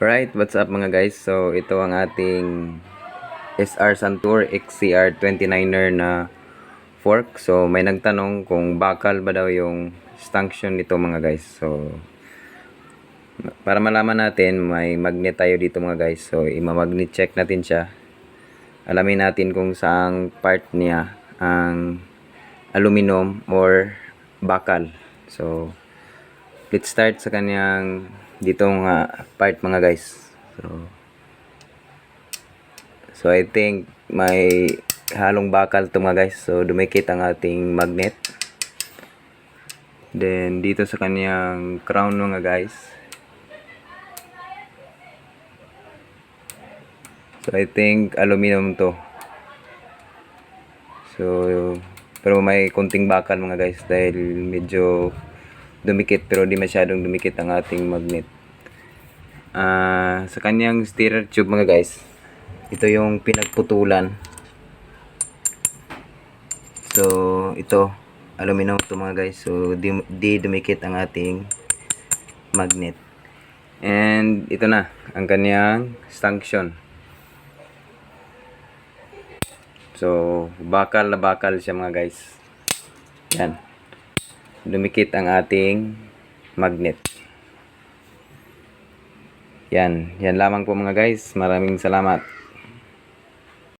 Right, what's up mga guys? So, ito ang ating SR Santur XCR 29er na fork. So, may nagtanong kung bakal ba daw yung stanchion nito mga guys. So, para malaman natin, may magnet tayo dito mga guys. So, imamagnet check natin siya. Alamin natin kung saang part niya ang aluminum or bakal. So, let's start sa kanyang ditong ah, part mga guys. So, so I think may halong bakal to mga guys. So, dumikit ang ating magnet. Then, dito sa kanyang crown mga guys. So, I think aluminum to. So, pero may konting bakal mga guys dahil medyo dumikit pero di masyadong dumikit ang ating magnet. Ah, sa kanyang steerer tube mga guys, ito yung pinagputulan. So, ito aluminum to mga guys. So, di, di dumikit ang ating magnet. And ito na ang kanyang stanchion. So, bakal na bakal siya mga guys. Yan. Dumikit ang ating magnet. Yan. Yan lamang po mga guys. Maraming salamat.